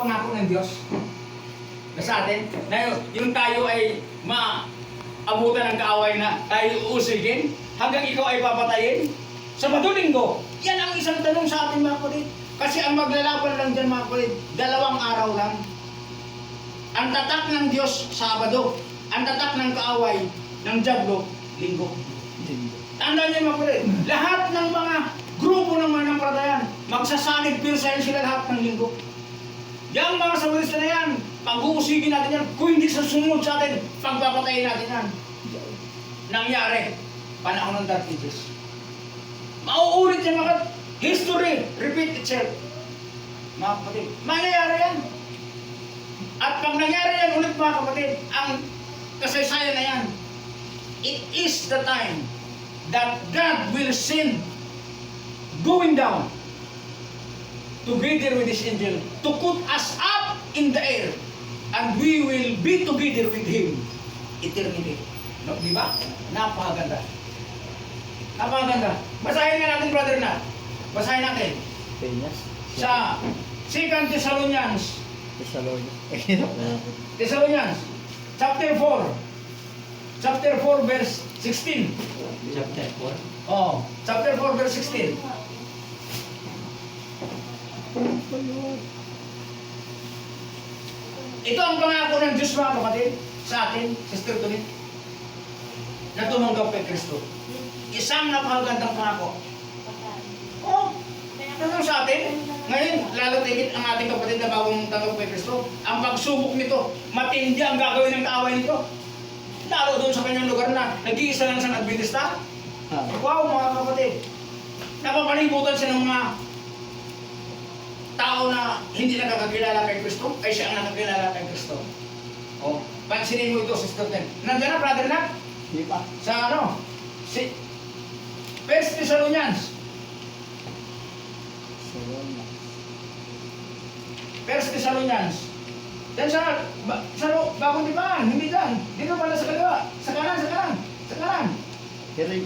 pangako ng Diyos na sa atin, na yung, tayo ay maabutan ng kaaway na tayo uusigin hanggang ikaw ay papatayin? Sabado linggo, yan ang isang tanong sa atin mga kapatid. Kasi ang maglalaban lang dyan mga kapatid, dalawang araw lang. Ang tatak ng Diyos, Sabado. Ang tatak ng kaaway, ng Diablo, Linggo. Tandaan niyo mga kapatid, lahat ng mga grupo ng manampalataya, magsasanib pirsahin sila lahat ng linggo. Yang mga sawadista na yan, pag-uusigin natin yan, kung hindi sa sumunod sa atin, pagpapatayin natin yan. Nangyari, panahon ng Dark Ages. Mauulit yan mga history, repeat itself. Mga kapatid, mangyayari yan. At pag nangyari yan ulit mga kapatid, ang kasaysayan na yan, it is the time that God will send going down together with His angel to put us up in the air and we will be together with Him eternity. No, di ba? Napakaganda. Napakaganda. Basahin nga natin, brother na. Basahin natin. Sa 2 Thessalonians, Thessalonians. Thessalonians, chapter 4. Chapter 4, verse 16. Chapter 4. Oh, chapter 4, verse 16. Ito ang pangako ng Diyos mga kapatid sa atin, Sister Tulit, na tumanggap kay Kristo. Isang napakagandang pangako. Oh, ano sa atin? Ngayon, lalo tigit ang ating kapatid na bagong tanggap kay Kristo. Ang pagsubok nito, matindi ang gagawin ng kaaway nito. Lalo doon sa kanyang lugar na nag-iisa lang siyang Adventista. Wow, mga kapatid. Napapalibutan siya ng mga tao na hindi nakakakilala kay Kristo, ay siya ang nakakilala kay Kristo. Oh, pansinin mo ito, Sister Ten. Nandiyan na, brother na? Di pa. Sa ano? Si First Thessalonians. First Thessalonians. Diyan sa, ba, sa bagong dipan, hindi dyan. Dito pala sa kaliwa. Sa kanan, sa kanan. Sa kanan. Hiri.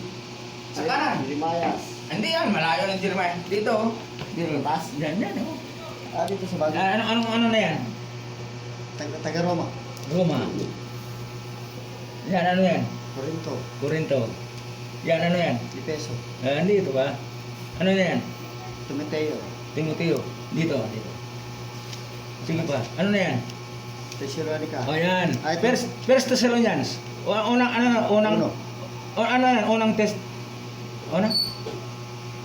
Sa kanan. Jeremias. Hindi yan, malayo ng Jeremiah. Dito, oh. dito. Taas. Yan, yan, oh. Ah, dito sa bagay. Ano, ano, ano na yan? Taga, taga Roma. Roma. Yan, ano yan? Corinto. Corinto. Yan, ano yan? Efeso. Ah, dito ba? Ano na yan? Timoteo. Timoteo. Dito. Dito. Sige pa. Ano na yan? Thessalonica. O yan. Ah, ito. First, first Thessalonians. O, unang, ano na, unang, Uno. o, ano yan, unang test. Una?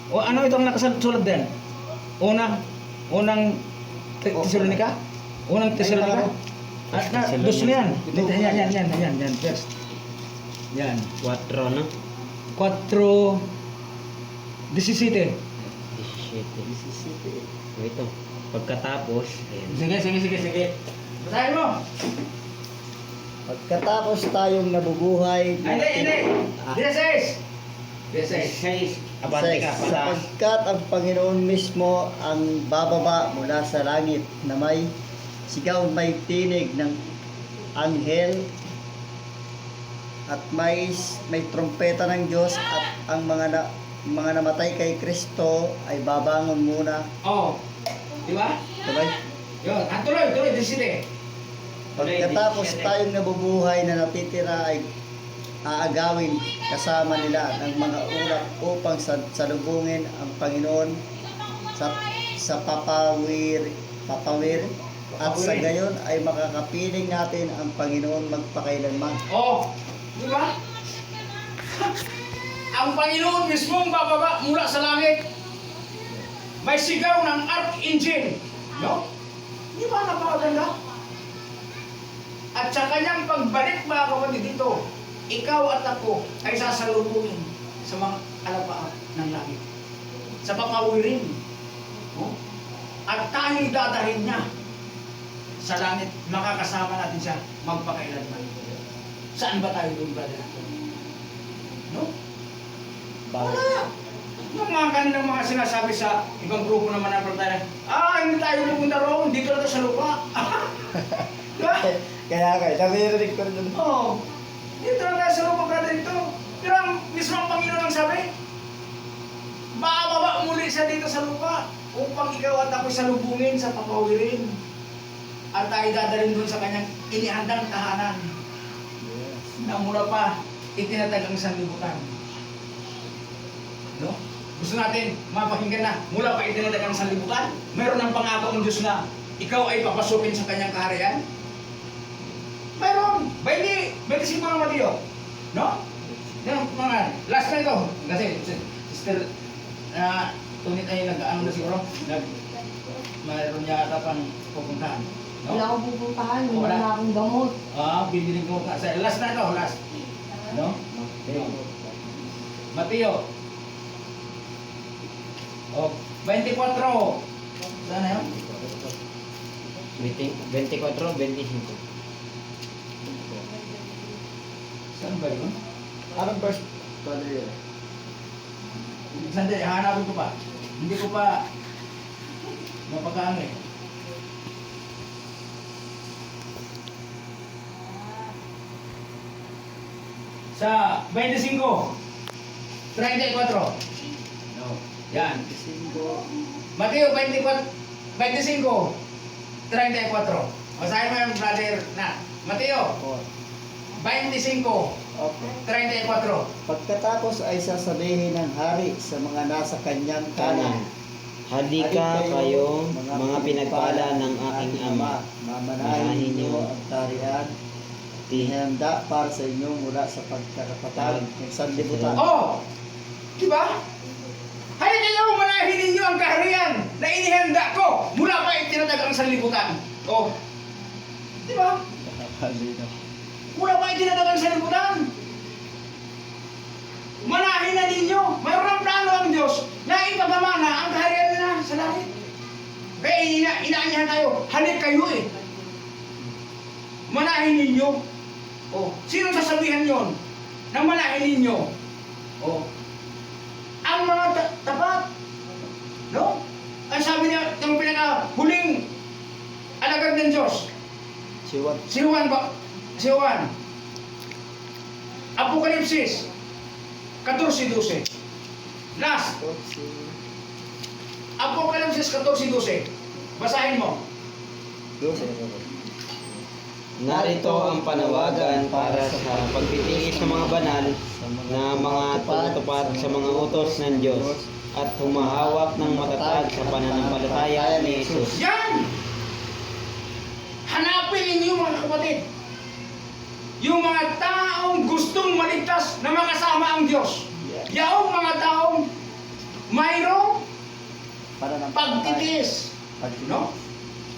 O ano itong nakasulat din? Una, unang Te- O, Thessalonica? Unang Thessalonica? ano? Ah, na, dos na yan. Yan, yan, yan, yan, yan, first. Yan. 4, no? 4, 17. 17. Mississippi. O ito. Pagkatapos, ayan. Sige, sige, sige, sige. Basahin mo. Pagkatapos tayong nabubuhay. Ay, hindi, hindi. Ah. 16. 16. Abante ka Sa- pala. Sapagkat ang Panginoon mismo ang bababa mula sa langit na may sigaw may tinig ng anghel at may may trompeta ng Diyos at ang mga na, mga namatay kay Kristo ay babangon muna. Oh. Di ba? Sabay? Yun. At tuloy, tuloy, 17. Pagkatapos tayong nabubuhay na natitira ay aagawin kasama nila ng mga ulap upang sa- salubungin ang Panginoon sa sa papawir papawir at sa gayon ay makakapiling natin ang Panginoon magpakailanman. Oh. Di ba? Ang Panginoon mismo ang bababa mula sa langit. May sigaw ng archangel. No? Di ba napakaganda? At sa kanyang pagbalik mga kapatid dito, ikaw at ako ay sasalubungin sa mga alapaap ng langit. Sa papawirin. No? At tayo'y dadahin niya sa langit. Makakasama natin siya magpakailanman. Saan ba tayo doon, brother? No? Wala. Yung mga kanilang mga sinasabi sa ibang grupo naman ng pagtaya, ah, hindi tayo pupunta roon, dito na tayo sa lupa. Kaya kaya, nabirinig ko rin Oo. Oh, dito na Pero ang mismo ang Panginoon ang sabi, bababa muli siya dito sa lupa upang ikaw at ako'y salubungin sa papawirin. at tayo dadalhin doon sa kanyang inihandang tahanan na mula pa itinatag ang sanlibutan. No? Gusto natin mapakinggan na mula pa itinatag ang sanlibutan, meron ng pangako ang Diyos na ikaw ay papasukin sa kanyang kaharian. Mayroon. 20, 25 ng Mateo. No? Yan, mga, last na ito. Kasi, si- sister, na, tunit ay nag-ano na siguro, nag, mayroon niya ata pang pupuntahan. Wala No? akong pupuntahan, wala wala. akong gamot. Ah, bibiling ko ka. Sa- Last na ito, last. No? Mateo. Oh, 24. Saan na yun? 20 24, 25. Saan ba yun? Anong? Padre yun? Sandali, hanapin ko pa. Hindi ko pa mapagkaano eh. Sa 25. 34. No. Yan. Cinco. Mateo 24, 25. 34. Basahin mo yung brother na. Mateo Four. 25. Okay. 34. Pagkatapos ay sasabihin ng hari sa mga nasa kanyang Kanan. Halika kayo, mga pinagpala ng aking ama. Mamanahin niyo ang tarian. Ti Ihanda para sa inyo mula sa pagkakapatag ng sanlibutan. Oh! Di ba? Hay kayo manahin ninyo ang kaharian na inihanda ko mula pa itinatag ang sanlibutan. Oh. Di ba? Mula pa itinatag ang sanlibutan. Manahin na ninyo. Mayroon ang plano ang Diyos na ipagmamana ang kaharian na sa langit. Kaya ina inaanyahan tayo, halik kayo eh. Manahin ninyo. Oh, sino sasabihan yon? Nang manahin ninyo. Oh. Ang mga ta- tapat. No? Ang sabi niya, yung pinaka huling alagad ng Diyos, Siwan. si Juan ba? Si Juan. Apokalipsis 14-12. Last, Apokalipsis 14-12. Basahin mo. Narito ang panawagan para sa pagtitiis ng mga banal na mga tumutupad sa mga utos ng Diyos at humahawak ng matatag sa pananampalataya ni Jesus. Yan! Hanapin ninyo mga kapatid. Yung mga taong gustong maligtas na makasama ang Diyos. Yaong mga taong mayroong pagtitiis. Pagtitiis. No?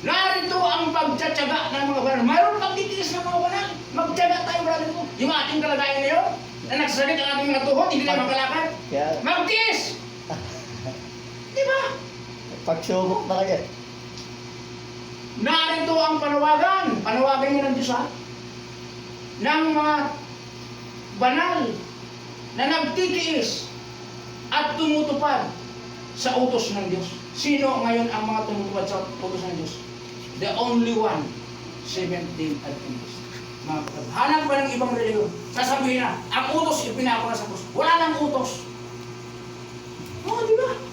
Narito ang pagtsatsaga ng mga banal. Mayroong pagtitiis ng mga banal. Magtsaga tayo, brother ko. Yung ating kalagayan ngayon, na nagsasalit ang ating mga tuhod, hindi tayo makalakad. Kaya, Magtiis! Di ba? pagsubok na kayo. Narito ang panawagan. Panawagan niya ng Diyos ha. Ng mga banal na nagtitiis at tumutupad sa utos ng Diyos. Sino ngayon ang mga tumutupad sa utos ng Diyos? The only one, 17 Adventist. Mga kapatid, hanap ba ng ibang reliyon? Sasabihin na, ang utos ipinako na sa krus. Wala nang utos. Oo, di ba?